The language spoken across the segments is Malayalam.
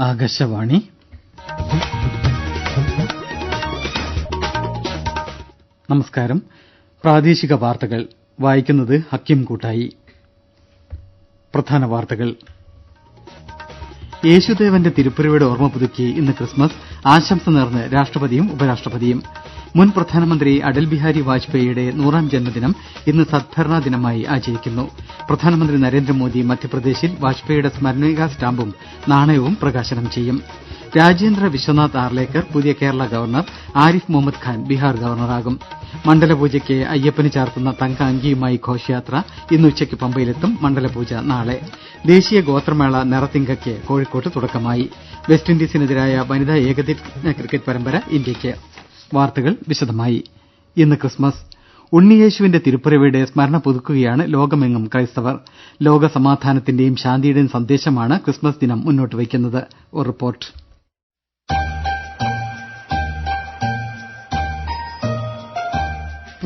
ആകാശവാണി. നമസ്കാരം. പ്രാദേശിക വാർത്തകൾ. വായിക്കുന്നത് ഹക്കിം കൂട്ടായി. പ്രധാന വാർത്തകൾ. യേശുദേവന്റെ തിരുപ്പിറവിയുടെ ഓർമ്മ പുതുക്കി ഇന്ന് ക്രിസ്മസ്. ആശംസ നേർന്ന് രാഷ്ട്രപതിയും ഉപരാഷ്ട്രപതിയും. മുൻ പ്രധാനമന്ത്രി അടൽ ബിഹാരി വാജ്പേയിയുടെ നൂറാം ജന്മദിനം ഇന്ന് സദ്ഭരണാ ദിനമായി ആചരിക്കുന്നു. പ്രധാനമന്ത്രി നരേന്ദ്രമോദി മധ്യപ്രദേശിൽ വാജ്പേയിയുടെ സ്മരണികാ സ്റ്റാമ്പും നാണയവും പ്രകാശനം ചെയ്യും. രാജേന്ദ്ര വിശ്വനാഥ് ആർലേക്കർ പുതിയ കേരള ഗവർണർ ആരിഫ് മുഹമ്മദ് ഖാൻ ബീഹാർ ഗവർണറാകും. മണ്ഡലപൂജയ്ക്ക് അയ്യപ്പന് ചാർത്തുന്ന തങ്ക അങ്കിയുമായി ഘോഷയാത്ര ഇന്ന് ഉച്ചയ്ക്ക് പമ്പയിലെത്തും മണ്ഡലപൂജ നാളെ. ദേശീയ ഗോത്രമേള നിറത്തിങ്കയ്ക്ക് കോഴിക്കോട്ട് തുടക്കമായി. വെസ്റ്റ് ഇൻഡീസിനെതിരായ വനിതാ ഏകദിന ക്രിക്കറ്റ് പരമ്പര ഇന്ത്യയ്ക്ക്. വാർത്തകൾ വിശദമായി. ഇന്ന് ക്രിസ്മസ്. ഉണ്ണിയേശുവിന്റെ തിരുപ്പിറവിയുടെ സ്മരണ പുതുക്കുകയാണ് ലോകമെങ്ങും ക്രൈസ്തവർ. ലോക സമാധാനത്തിന്റെയും ശാന്തിയുടെയും സന്ദേശമാണ് ക്രിസ്മസ് ദിനം മുന്നോട്ട് വയ്ക്കുന്നത്. ഒരു റിപ്പോർട്ട്.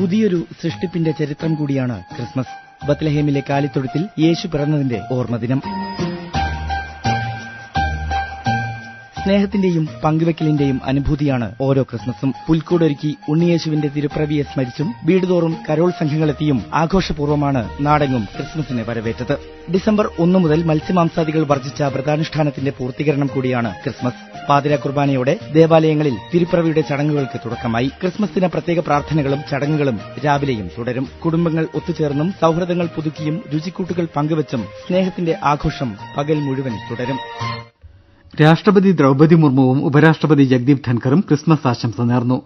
പുതിയൊരു സൃഷ്ടിപ്പിന്റെ ചരിത്രം കൂടിയാണ് ക്രിസ്മസ്. ബത്ലഹേമിലെ കാലിത്തൊഴുത്തിൽ യേശു പിറന്നതിന്റെ ഓർമ്മദിനം. സ്നേഹത്തിന്റെയും പങ്കുവെക്കലിന്റെയും അനുഭൂതിയാണ് ഓരോ ക്രിസ്മസും. പുൽക്കൂടൊരുക്കി ഉണ്ണിയേശുവിന്റെ തിരുപ്രവിയെ സ്മരിച്ചും വീടുതോറും കരോൾ സംഘങ്ങളെത്തിയും ആഘോഷപൂർവമാണ് നാടെങ്ങും ക്രിസ്മസിനെ വരവേറ്റത്. ഡിസംബർ ഒന്നു മുതൽ മത്സ്യമാംസാദികൾ വർജിച്ച വ്രതാനുഷ്ഠാനത്തിന്റെ പൂർത്തീകരണം കൂടിയാണ് ക്രിസ്മസ്. പാതിര കുർബാനയോടെ ദേവാലയങ്ങളിൽ തിരുപ്പിറവിയുടെ ചടങ്ങുകൾക്ക് തുടക്കമായി. ക്രിസ്മസിന് പ്രത്യേക പ്രാർത്ഥനകളും ചടങ്ങുകളും രാവിലെയും തുടരും. കുടുംബങ്ങൾ ഒത്തുചേർന്നും സൌഹൃദങ്ങൾ പുതുക്കിയും രുചിക്കൂട്ടുകൾ പങ്കുവച്ചും സ്നേഹത്തിന്റെ ആഘോഷം പകൽ മുഴുവൻ തുടരും. രാഷ്ട്രപതി ദ്രൌപതി മുർമുവും ഉപരാഷ്ട്രപതി ജഗ്ദീപ് ധൻഖറും ക്രിസ്മസ് ആശംസ നേർന്നു.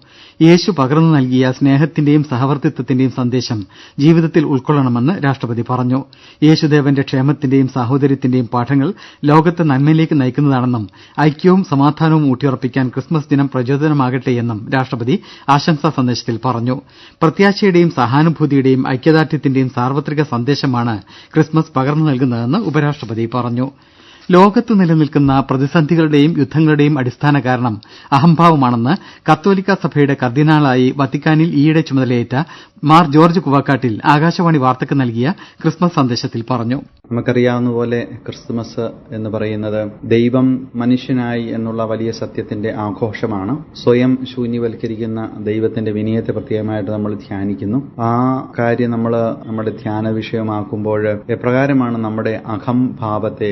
യേശു പകർന്നു നൽകിയ സ്നേഹത്തിന്റെയും സഹവർത്തിത്വത്തിന്റെയും സന്ദേശം ജീവിതത്തിൽ ഉൾക്കൊള്ളണമെന്ന് രാഷ്ട്രപതി പറഞ്ഞു. യേശുദേവന്റെ ക്ഷേമത്തിന്റെയും സാഹോദര്യത്തിന്റെയും പാഠങ്ങൾ ലോകത്തെ നന്മയിലേക്ക് നയിക്കുന്നതാണെന്നും ഐക്യവും സമാധാനവും ഊട്ടിയുറപ്പിക്കാൻ ക്രിസ്മസ് ദിനം പ്രചോദനമാകട്ടെയെന്നും രാഷ്ട്രപതി ആശംസാ സന്ദേശത്തിൽ പറഞ്ഞു. പ്രത്യാശയുടെയും സഹാനുഭൂതിയുടെയും ഐക്യദാർഢ്യത്തിന്റെയും സാർവത്രിക സന്ദേശമാണ് ക്രിസ്മസ് പകർന്നു നൽകുന്നതെന്ന് ഉപരാഷ്ട്രപതി പറഞ്ഞു. ലോകത്ത് നിലനിൽക്കുന്ന പ്രതിസന്ധികളുടെയും യുദ്ധങ്ങളുടെയും അടിസ്ഥാന കാരണം അഹംഭാവമാണെന്ന് കത്തോലിക്കാ സഭയുടെ കർദിനാളായി വത്തിക്കാനിൽ ഈയിടെ ചുമതലയേറ്റ മാർ ജോർജ് കുവാക്കാട്ടിൽ ആകാശവാണി വാർത്തക്ക് നൽകിയ ക്രിസ്മസ് സന്ദേശത്തിൽ പറഞ്ഞു. നമുക്കറിയാവുന്ന പോലെ ക്രിസ്തുമസ് എന്ന് പറയുന്നത് ദൈവം മനുഷ്യനായി എന്നുള്ള വലിയ സത്യത്തിന്റെ ആഘോഷമാണ്. സ്വയം ശൂന്യവൽക്കരിക്കുന്ന ദൈവത്തിന്റെ വിനയത്തെ പ്രത്യേകമായിട്ട് നമ്മൾ ധ്യാനിക്കുന്നു. ആ കാര്യം നമ്മൾ നമ്മുടെ ധ്യാന വിഷയമാക്കുമ്പോൾ എപ്രകാരമാണ് നമ്മുടെ അഹംഭാവത്തെ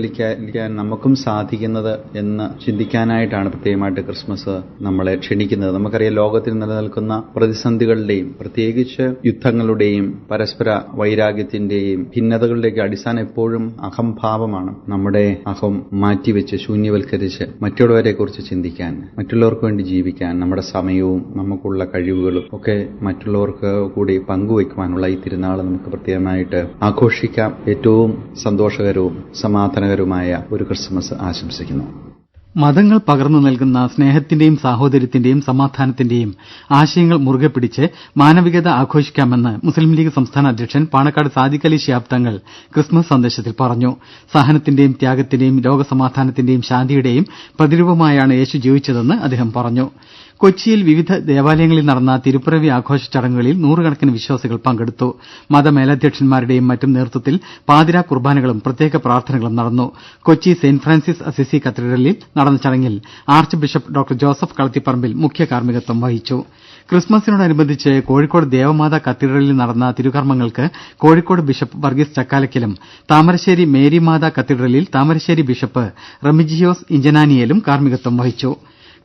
ശൂന്യവലിക്കാൻ നമുക്കും സാധിക്കുന്നത് എന്ന് ചിന്തിക്കാനായിട്ടാണ് പ്രത്യേകമായിട്ട് ക്രിസ്മസ് നമ്മളെ ക്ഷണിക്കുന്നത്. നമുക്കറിയാം ലോകത്തിൽ നിലനിൽക്കുന്ന പ്രതിസന്ധികളുടെയും പ്രത്യേകിച്ച് യുദ്ധങ്ങളുടെയും പരസ്പര വൈരാഗ്യത്തിന്റെയും ഭിന്നതകളുടെയൊക്കെ അടിസ്ഥാനം എപ്പോഴും അഹംഭാവമാണ് നമ്മുടെ അഹം മാറ്റിവെച്ച് ശൂന്യവൽക്കരിച്ച് മറ്റുള്ളവരെ കുറിച്ച് ചിന്തിക്കാൻ മറ്റുള്ളവർക്ക് വേണ്ടി ജീവിക്കാൻ നമ്മുടെ സമയവും നമുക്കുള്ള കഴിവുകളും ഒക്കെ മറ്റുള്ളവർക്ക് കൂടി പങ്കുവയ്ക്കുവാനുള്ള ഈ തിരുനാൾ നമുക്ക് പ്രത്യേകമായിട്ട് ആഘോഷിക്കാം. ഏറ്റവും സന്തോഷകരവും സമാധാനകരവുമായ ഒരു ക്രിസ്മസ് ആശംസിക്കുന്നു. മതങ്ങൾ പകർന്നു നൽകുന്ന സ്നേഹത്തിന്റെയും സാഹോദര്യത്തിന്റെയും സമാധാനത്തിന്റെയും ആശയങ്ങൾ മുറുകെ പിടിച്ച് മാനവികത ആഘോഷിക്കാമെന്ന് മുസ്ലിം ലീഗ് സംസ്ഥാന അധ്യക്ഷൻ പാണക്കാട് സാദിഖ് അലി തങ്ങൾ ക്രിസ്മസ് സന്ദേശത്തിൽ പറഞ്ഞു. സഹനത്തിന്റെയും ത്യാഗത്തിന്റെയും ലോകസമാധാനത്തിന്റെയും ശാന്തിയുടെയും പ്രതിരൂപമായാണ് യേശു ജീവിച്ചതെന്ന് അദ്ദേഹം പറഞ്ഞു. കൊച്ചിയിൽ വിവിധ ദേവാലയങ്ങളിൽ നടന്ന തിരുപ്പിറവി ആഘോഷ ചടങ്ങുകളിൽ നൂറുകണക്കിന് വിശ്വാസികൾ പങ്കെടുത്തു. മതമേലധ്യക്ഷന്മാരുടെയും മറ്റും നേതൃത്വത്തിൽ പാതിരാ കുർബാനകളും പ്രത്യേക പ്രാർത്ഥനകളും നടന്നു. കൊച്ചി സെന്റ് ഫ്രാൻസിസ് അസിസി കത്തീഡ്രലിൽ നടന്ന ചടങ്ങിൽ archbishop doctor Joseph Kalathiparambil മുഖ്യ കാർമ്മികത്വം വഹിച്ചു. ക്രിസ്മസിനോടനുബന്ധിച്ച് കോഴിക്കോട് ദേവമാതാ കത്തീഡ്രലിൽ നടന്ന തിരുകർമ്മങ്ങൾക്ക് കോഴിക്കോട് ബിഷപ്പ് വർഗീസ് ചക്കാലക്കലും താമരശ്ശേരി മേരിമാതാ കത്തീഡ്രലിൽ താമരശ്ശേരി ബിഷപ്പ് റെമിജിയോസ് ഇഞ്ചനാനിയേലും കാർമ്മികത്വം വഹിച്ചു.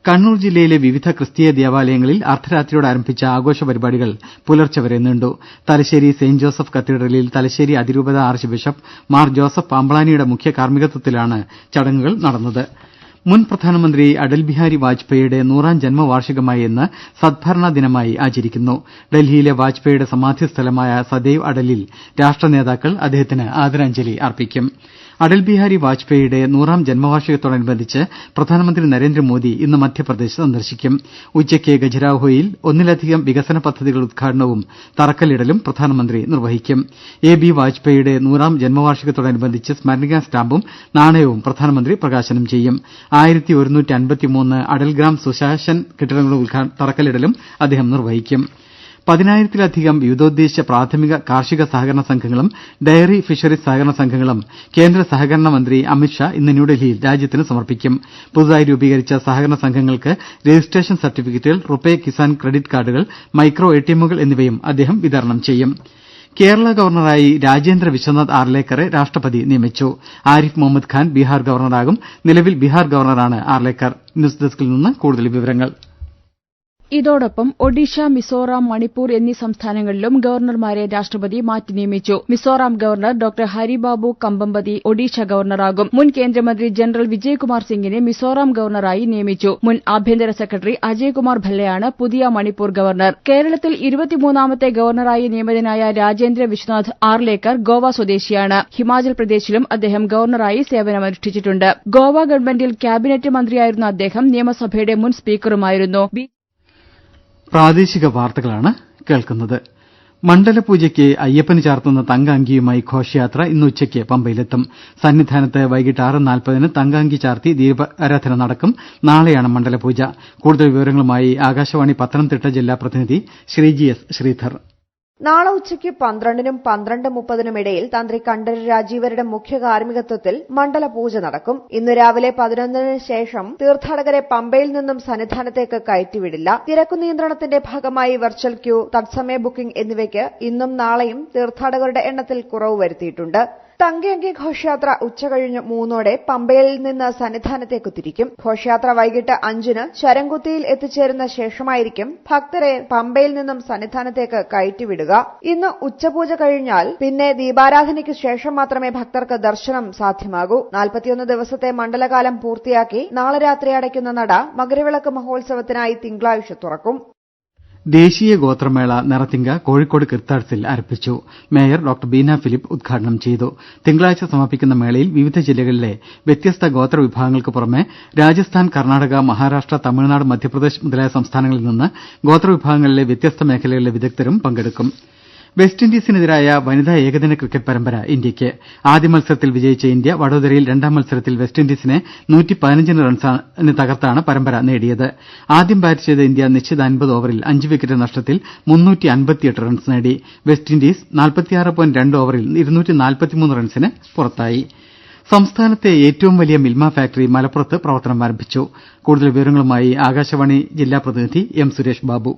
കണ്ണൂർ ജില്ലയിലെ വിവിധ ക്രിസ്തീയ ദേവാലയങ്ങളിൽ അർദ്ധരാത്രിയോടെ ആരംഭിച്ച ആഘോഷ പരിപാടികൾ പുലർച്ചെ വരെ നീണ്ടു. തലശ്ശേരി സെന്റ് ജോസഫ് കത്തീഡ്രലിൽ തലശ്ശേരി അതിരൂപത ആർച്ച് ബിഷപ്പ് മാർ ജോസഫ് പാമ്പ്ളാനിയുടെ മുഖ്യ കാർമ്മികത്വത്തിലാണ് ചടങ്ങുകൾ നടന്നത്. മുൻ പ്രധാനമന്ത്രി അടൽ ബിഹാരി വാജ്പേയിയുടെ നൂറാം ജന്മവാർഷികമായ ഇന്ന് സദ്ഭരണ ദിനമായി ആചരിക്കുന്നു. ഡൽഹിയിലെ വാജ്പേയിയുടെ സമാധി സ്ഥലമായ സദൈവ് അടലിൽ രാഷ്ട്ര നേതാക്കൾ അദ്ദേഹത്തിന് ആദരാഞ്ജലി അർപ്പിക്കും. അടൽ ബിഹാരി വാജ്പേയിയുടെ നൂറാം ജന്മവാർഷികത്തോടനുബന്ധിച്ച് പ്രധാനമന്ത്രി നരേന്ദ്രമോദി ഇന്ന് മധ്യപ്രദേശ് സന്ദർശിക്കും. ഉച്ചയ്ക്ക് ഖജുരാഹോയിൽ ഒന്നിലധികം വികസന പദ്ധതികളുടെ ഉദ്ഘാടനവും തറക്കല്ലിടലും പ്രധാനമന്ത്രി നിർവഹിക്കും. എ ബി വാജ്പേയിയുടെ നൂറാം ജന്മവാർഷികത്തോടനുബന്ധിച്ച് സ്മരണികാ സ്റ്റാമ്പും നാണയവും പ്രധാനമന്ത്രി പ്രകാശനം ചെയ്യും. അടൽ ഗ്രാം സുശാസൻ കെട്ടിടങ്ങളുടെ തറക്കല്ലിടലും അദ്ദേഹം നിർവഹിക്കും. പതിനായിരത്തിലധികം വിവിധോദ്ദേശ്യ പ്രാഥമിക കാർഷിക സഹകരണ സംഘങ്ങളും ഡയറി ഫിഷറീസ് സഹകരണ സംഘങ്ങളും കേന്ദ്ര സഹകരണ മന്ത്രി അമിത്ഷാ ഇന്ന് ന്യൂഡൽഹിയിൽ രാജ്യത്തിന് സമർപ്പിക്കും. പുതുതായി രൂപീകരിച്ച സഹകരണ സംഘങ്ങൾക്ക് രജിസ്ട്രേഷൻ സർട്ടിഫിക്കറ്റുകൾ റുപേ കിസാൻ ക്രെഡിറ്റ് കാർഡുകൾ മൈക്രോ എടിഎമ്മുകൾ എന്നിവയും അദ്ദേഹം വിതരണം ചെയ്യും. കേരള ഗവർണറായി രാജേന്ദ്ര വിശ്വനാഥ് ആർലേക്കറെ രാഷ്ട്രപതി നിയമിച്ചു. ആരിഫ് മുഹമ്മദ് ഖാൻ ബീഹാർ ഗവർണറാകും. നിലവിൽ ബീഹാർ ഗവർണറാണ് ആർലേക്കർ. ന്യൂസ് ഡെസ്കിൽ നിന്ന് കൂടുതൽ വിവരങ്ങൾ. ഇതോടൊപ്പം ഒഡീഷ മിസോറാം മണിപ്പൂർ എന്നീ സംസ്ഥാനങ്ങളിലും ഗവർണർമാരെ രാഷ്ട്രപതി മാറ്റി നിയമിച്ചു. മിസോറാം ഗവർണർ ഡോക്ടർ ഹരിബാബു കമ്പമ്പതി ഒഡീഷ ഗവർണറാകും. മുൻ കേന്ദ്രമന്ത്രി ജനറൽ വിജയ്കുമാർ സിംഗിനെ മിസോറാം ഗവർണറായി നിയമിച്ചു. മുൻ ആഭ്യന്തര സെക്രട്ടറി അജയ്കുമാർ ഭല്ലയാണ് പുതിയ മണിപ്പൂർ ഗവർണർ. കേരളത്തിൽ ഇരുപത്തിമൂന്നാമത്തെ ഗവർണറായി നിയമിതനായ രാജേന്ദ്ര വിശ്വനാഥ് ആർലേക്കർ ഗോവ സ്വദേശിയാണ്. ഹിമാചൽ പ്രദേശിലും അദ്ദേഹം ഗവർണറായി സേവനമനുഷ്ഠിച്ചിട്ടുണ്ട്. ഗോവ ഗവൺമെന്റിൽ ക്യാബിനറ്റ് മന്ത്രിയായിരുന്ന അദ്ദേഹം നിയമസഭയുടെ മുൻ സ്പീക്കറുമായിരുന്നു. കേൾക്കുന്നത്. മണ്ഡലപൂജയ്ക്ക് അയ്യപ്പന് ചാർത്തുന്ന തങ്കഅങ്കിയുമായി ഘോഷയാത്ര ഇന്ന് ഉച്ചയ്ക്ക് പമ്പയിലെത്തും. സന്നിധാനത്ത് വൈകിട്ട് ആറ് നാൽപ്പതിന് തങ്കഅങ്കി ചാർത്തി ദീപാരാധന നടക്കും. നാളെയാണ് മണ്ഡലപൂജ. കൂടുതൽ വിവരങ്ങളുമായി ആകാശവാണി പത്തനംതിട്ട ജില്ലാ പ്രതിനിധി ശ്രീജി എസ് ശ്രീധർ. നാളെ ഉച്ചയ്ക്ക് പന്ത്രണ്ടിനും പന്ത്രണ്ട് മുപ്പതിനും ഇടയിൽ തന്ത്രി കണ്ഠര് രാജീവരുടെ മുഖ്യ കാർമ്മികത്വത്തിൽ മണ്ഡലപൂജ നടക്കും. ഇന്ന് രാവിലെ പതിനൊന്നിന് ശേഷം തീർത്ഥാടകരെ പമ്പയിൽ നിന്നും സന്നിധാനത്തേക്ക് കയറ്റിവിടില്ല. തിരക്കു നിയന്ത്രണത്തിന്റെ ഭാഗമായി വെർച്വൽ ക്യൂ തത്സമയ ബുക്കിംഗ് എന്നിവയ്ക്ക് ഇന്നും നാളെയും തീർത്ഥാടകരുടെ എണ്ണത്തിൽ കുറവ് വരുത്തിയിട്ടുണ്ട്. തങ്കയങ്കി ഘോഷയാത്ര ഉച്ചകഴിഞ്ഞ് മൂന്നോടെ പമ്പയിൽ നിന്ന് സന്നിധാനത്തേക്ക് തിരിക്കും ഘോഷയാത്ര വൈകിട്ട് അഞ്ചിന് ശരംകുത്തിയിൽ എത്തിച്ചേരുന്ന ശേഷമായിരിക്കും ഭക്തരെ പമ്പയിൽ നിന്നും സന്നിധാനത്തേക്ക് കയറ്റിവിടുക. ഇന്ന് ഉച്ചപൂജ കഴിഞ്ഞാൽ പിന്നെ ദീപാരാധനയ്ക്ക് ശേഷം മാത്രമേ ഭക്തർക്ക് ദർശനം സാധ്യമാകൂ. നാൽപ്പത്തിയൊന്ന് ദിവസത്തെ മണ്ഡലകാലം പൂർത്തിയാക്കി നാളെ രാത്രി അടയ്ക്കുന്ന നട മകരവിളക്ക് മഹോത്സവത്തിനായി തിങ്കളാഴ്ച തുറക്കും. ദേശീയ ഗോത്രമേള നിറത്തിങ്ക കോഴിക്കോട് കിർത്താഡ്സിൽ ആരംഭിച്ചു. മേയർ ഡോക്ടർ ബീന ഫിലിപ്പ് ഉദ്ഘാടനം ചെയ്തു. തിങ്കളാഴ്ച സമാപിക്കുന്ന മേളയിൽ വിവിധ ജില്ലകളിലെ വ്യത്യസ്ത ഗോത്ര വിഭാഗങ്ങൾക്ക് പുറമെ രാജസ്ഥാൻ കർണാടക മഹാരാഷ്ട്ര തമിഴ്നാട് മധ്യപ്രദേശ് മുതലായ സംസ്ഥാനങ്ങളിൽ നിന്ന് ഗോത്ര വിഭാഗങ്ങളിലെ വ്യത്യസ്ത മേഖലകളിലെ വിദഗ്ധരും പങ്കെടുക്കും. വെസ്റ്റ് ഇൻഡീസിനെതിരായ വനിതാ ഏകദിന ക്രിക്കറ്റ് പരമ്പര ഇന്ത്യയ്ക്ക്. ആദ്യ മത്സരത്തിൽ വിജയിച്ച ഇന്ത്യ വഡോദരയിൽ രണ്ടാം മത്സരത്തിൽ വെസ്റ്റ് ഇൻഡീസിനെ റൺസിന് തകർത്താണ് പരമ്പര നേടിയത്. ആദ്യം ബാറ്റ് ചെയ്ത ഇന്ത്യ നിശ്ചിത അൻപത് ഓവറിൽ അഞ്ച് വിക്കറ്റ് നഷ്ടത്തിൽ റൺസ് നേടി. വെസ്റ്റ് ഇൻഡീസ് ഓവറിൽ റൺസിന് പുറത്തായി. സംസ്ഥാനത്തെ ഏറ്റവും വലിയ മിൽമ ഫാക്ടറി മലപ്പുറത്ത് പ്രവർത്തനം ആരംഭിച്ചു. കൂടുതൽ വിവരങ്ങളുമായി ആകാശവാണി ജില്ലാ പ്രതിനിധി എം സുരേഷ് ബാബു.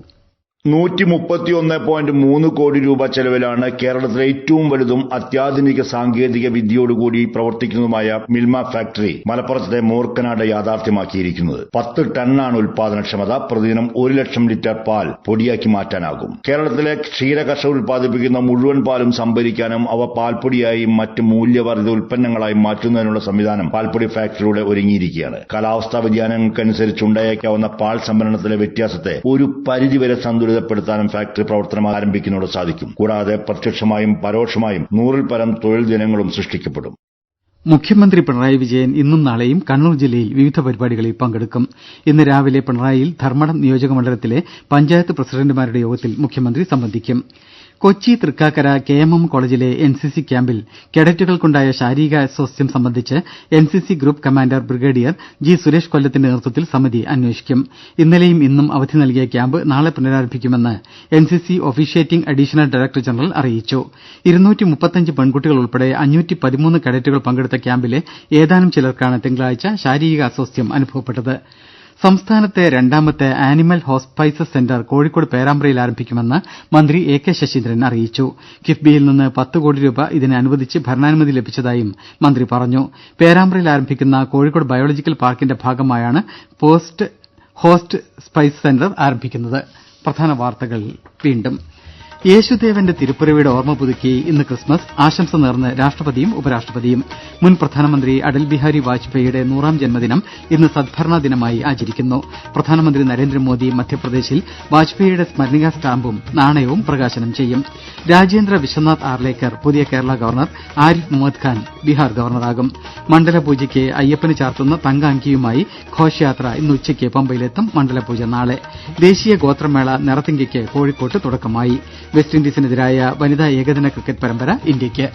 നൂറ്റി മുപ്പത്തിയൊന്ന് പോയിന്റ് മൂന്ന് കോടി രൂപ ചെലവിലാണ് കേരളത്തിലെ ഏറ്റവും വലുതും അത്യാധുനിക സാങ്കേതിക വിദ്യയോടുകൂടി പ്രവർത്തിക്കുന്നതുമായ മിൽമ ഫാക്ടറി മലപ്പുറത്തെ മൂർക്കനാട് യാഥാർത്ഥ്യമാക്കിയിരിക്കുന്നത്. പത്ത് ടണ്ണാണ് ഉൽപാദനക്ഷമത. പ്രതിദിനം ഒരു ലക്ഷം ലിറ്റർ പാൽ പൊടിയാക്കി മാറ്റാനാകും. കേരളത്തിലെ ക്ഷീര കർഷകർ ഉൽപ്പാദിപ്പിക്കുന്ന മുഴുവൻ പാലും സംഭരിക്കാനും അവ പാൽപ്പൊടിയായി മറ്റ് മൂല്യവർദ്ധിത ഉൽപ്പന്നങ്ങളായും മാറ്റുന്നതിനുള്ള സംവിധാനം പാൽപ്പൊടി ഫാക്ടറിയുടെ ഒരുങ്ങിയിരിക്കുകയാണ്. കാലാവസ്ഥാ വ്യതിയാനങ്ങൾക്കനുസരിച്ച് ഉണ്ടായേക്കാവുന്ന പാൽ സംഭരണത്തിലെ വ്യത്യാസത്തെ ഒരു പരിധിവരെ സന്തുലിത ത്വരിതപ്പെടുത്താനും ഫാക്ടറി പ്രവർത്തനം ആരംഭിക്കുന്നതോടെ സാധിക്കും. കൂടാതെ പ്രത്യക്ഷമായും പരോക്ഷമായും നൂറിൽ പരം തൊഴിൽ ദിനങ്ങളും സൃഷ്ടിക്കപ്പെടും. മുഖ്യമന്ത്രി പിണറായി വിജയൻ ഇന്നും നാളെയും കണ്ണൂർ ജില്ലയിൽ വിവിധ പരിപാടികളിൽ പങ്കെടുക്കും. ഇന്ന് രാവിലെ പിണറായിയിൽ ധർമ്മടം നിയോജക മണ്ഡലത്തിലെ പഞ്ചായത്ത് പ്രസിഡന്റുമാരുടെ യോഗത്തിൽ മുഖ്യമന്ത്രി സംബന്ധിക്കും. Kochi Thrikkakara K M M കോളേജിലെ എൻ സി സി ക്യാമ്പിൽ കേഡറ്റുകൾക്കുണ്ടായ ശാരീരിക അസ്വാസ്ഥ്യം സംബന്ധിച്ച് N C C group commander brigadier G Suresh കൊല്ലത്തിന്റെ നേതൃത്വത്തിൽ സമിതി അന്വേഷിക്കും. ഇന്നലെയും ഇന്നും അവധി നൽകിയ ക്യാമ്പ് നാളെ പുനരാരംഭിക്കുമെന്ന് N C C officiating additional director general അറിയിച്ചു. പെൺകുട്ടികൾ ഉൾപ്പെടെ കേഡറ്റുകൾ പങ്കെടുത്ത ക്യാമ്പിലെ ഏതാനും ചിലർക്കാണ് തിങ്കളാഴ്ച ശാരീരിക അസ്വാസ്ഥ്യം അനുഭവപ്പെട്ടത്. സംസ്ഥാനത്തെ രണ്ടാമത്തെ ആനിമൽ ഹോസ്പൈസസ് സെന്റർ കോഴിക്കോട് പേരാമ്പ്രയിൽ ആരംഭിക്കുമെന്ന് മന്ത്രി എ കെ ശശീന്ദ്രൻ അറിയിച്ചു. കിഫ്ബിയിൽ നിന്ന് പത്ത് കോടി രൂപ ഇതിന് അനുവദിച്ച് ഭരണാനുമതി ലഭിച്ചതായും മന്ത്രി പറഞ്ഞു. പേരാമ്പ്രയിൽ ആരംഭിക്കുന്ന കോഴിക്കോട് ബയോളജിക്കൽ പാർക്കിന്റെ ഭാഗമായാണ് പോസ്റ്റ് ഹോസ്റ്റ് സ്പൈസ് സെന്റർ ആരംഭിക്കുന്നത്. യേശുദേവന്റെ തിരുപ്പിറവിയുടെ ഓർമ്മ പുതുക്കി ഇന്ന് ക്രിസ്മസ് ആശംസ നേർന്ന് രാഷ്ട്രപതിയും ഉപരാഷ്ട്രപതിയും. മുൻ പ്രധാനമന്ത്രി അടൽ ബിഹാരി വാജ്പേയിയുടെ നൂറാം ജന്മദിനം ഇന്ന് സദ്ഭരണ ദിനമായി ആചരിക്കുന്നു. പ്രധാനമന്ത്രി നരേന്ദ്രമോദി മധ്യപ്രദേശിൽ വാജ്പേയിയുടെ സ്മരണികാ സ്റ്റാമ്പും നാണയവും പ്രകാശനം ചെയ്യും. രാജേന്ദ്ര വിശ്വനാഥ് ആർലേക്കർ പുതിയ കേരള ഗവർണർ ആരിഫ് മുഹമ്മദ് ഖാൻ ബീഹാർ ഗവർണറാകും. മണ്ഡലപൂജയ്ക്ക് അയ്യപ്പന് ചാർത്തുന്ന തങ്ക അങ്കിയുമായി ഘോഷയാത്ര ഇന്ന് ഉച്ചയ്ക്ക് പമ്പയിലെത്തും മണ്ഡലപൂജ നാളെ. ദേശീയ ഗോത്രമേള നിറത്തിങ്കയ്ക്ക് കോഴിക്കോട്ട് തുടക്കമായി. വെസ്റ്റ് ഇൻഡീസിനെതിരായ വനിതാ ഏകദിന ക്രിക്കറ്റ് പരമ്പര ഇന്ത്യയ്ക്ക്